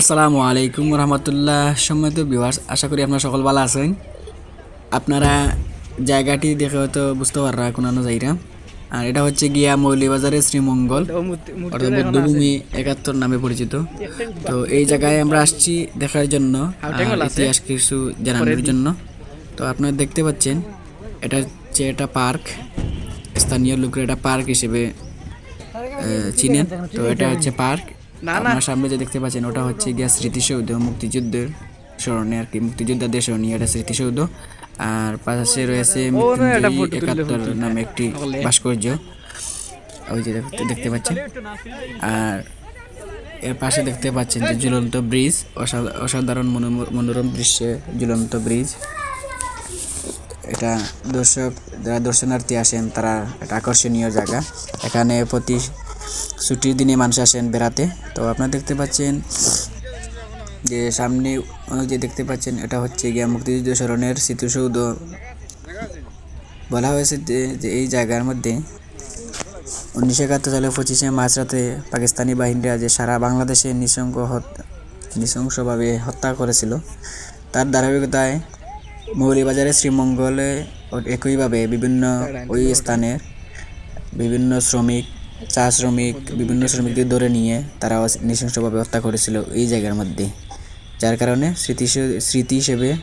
আসসালামু আলাইকুম রহমতুল্লাহ সম্মানিত বিভার্স আশা করি আপনারা সকল ভালো আছেন। আপনারা জায়গাটি দেখে হয়তো বুঝতে পাররা কোনো জায়গা। আর এটা হচ্ছে গিয়া মৌলিবাজারের শ্রীমঙ্গল অর্থাৎ বৌদ্ধভূমি একাত্তর নামে পরিচিত। তো এই জায়গায় আমরা আসছি দেখার জন্য ইতিহাস কিছু জানানোর জন্য। তো আপনারা দেখতে পাচ্ছেন এটা হচ্ছে এটা পার্ক। স্থানীয় লোকের এটা পার্ক হিসেবে চিনেন তো এটা হচ্ছে পার্ক। আপনার সামনে যে দেখতে পাচ্ছেন ওটা হচ্ছে গিয়া স্মৃতিসৌধ মুক্তিযুদ্ধের স্মরণে আর কি মুক্তিযোদ্ধাদের স্মরণীয় এটা স্মৃতিসৌধ। আর পাশে রয়েছে একাত্তর নামে একটি ভাস্কর্য। ওই যে দেখতে- পাচ্ছেন। আর এর পাশে দেখতে পাচ্ছেন যে ঝুলন্ত ব্রিজ অসা- অসাধারণ মনোরম দৃশ্যে ঝুলন্ত ব্রিজ। এটা দর্শক যারা দর্শনার্থী আসেন তারা একটা আকর্ষণীয় জায়গা। এখানে প্রতি ছুটির দিনে মানুষ আসেন বেড়াতে। তো আপনারা দেখতে পাচ্ছেন যে সামনে যে দেখতে পাচ্ছেন, এটা হচ্ছে গিয়া মুক্তিযুদ্ধ স্মরণের স্মৃতিসৌধ। বলা হয়েছে যে এই জায়গার মধ্যে উনিশশো একাত্তর সালে পঁচিশে মার্চ রাতে পাকিস্তানি বাহিনীরা যে সারা বাংলাদেশে হত- নৃশংসভাবে হত্যা করেছিল, তার ধারাবাহিকতায় মৌলিবাজারে শ্রীমঙ্গলে একইভাবে বিভিন্ন ওই স্থানের বিভিন্ন শ্রমিক চা শ্রমিক, বিভিন্ন শ্রমিকদের ধরে নিয়ে তারা নৃশংসভাবে হত্যা করেছিল এই জায়গার মধ্যে। যার কারণে স্মৃতি স্মৃতি হিসেবে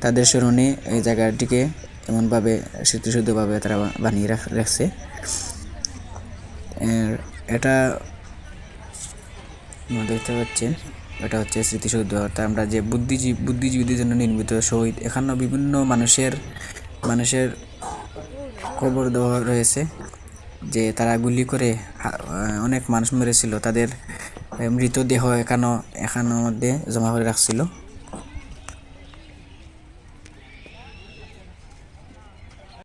তাদের স্মরণে এই জায়গাটিকে এমনভাবে স্মৃতিশুদ্ধভাবে তারা বানিয়ে রাখ- রাখছে। এটা দেখতে পাচ্ছেন এটা হচ্ছে স্মৃতিসৌধ অর্থাৎ আমরা যে বুদ্ধিজীবী বুদ্ধিজীবীদের জন্য নির্মিত শহীদ, এখানেও বিভিন্ন মানুষের মানুষের খবর দেওয়া রয়েছে। যে তারা গুলি করে অনেক মানুষ মেরেছিল। তাদের মৃতদেহ এখানো এখানোর মধ্যে জমা করে রাখছিল।